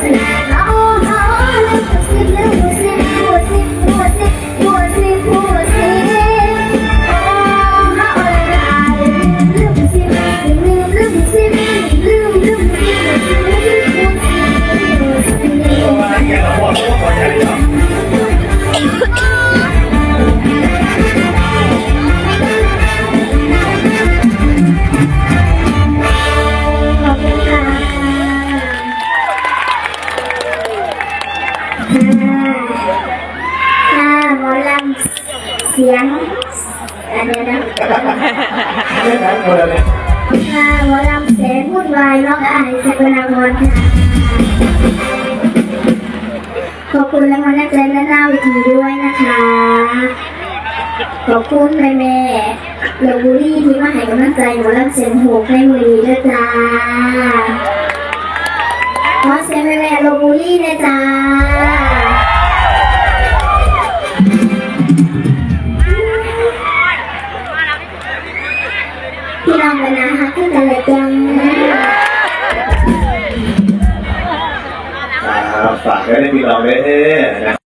ข สียงอันเนี้ยนะไม่ใช่คนละเลยค่ะหมอลำเสียงวุ่นวายน้องอายสกลนครค่ะขอบคุณและมาแลกใจและหน้าเวทีด้วยนะคะ ขอบคุณแม่แม่ๆลพบุรีที่มาให้กำลังใจหมอลำเสียงโหกในมือนี้ด้วยจ้าขอเสียงแม่แม่ๆลพบุรีนะจ้า ฝากไว้ในพี่น้องด้วยนะ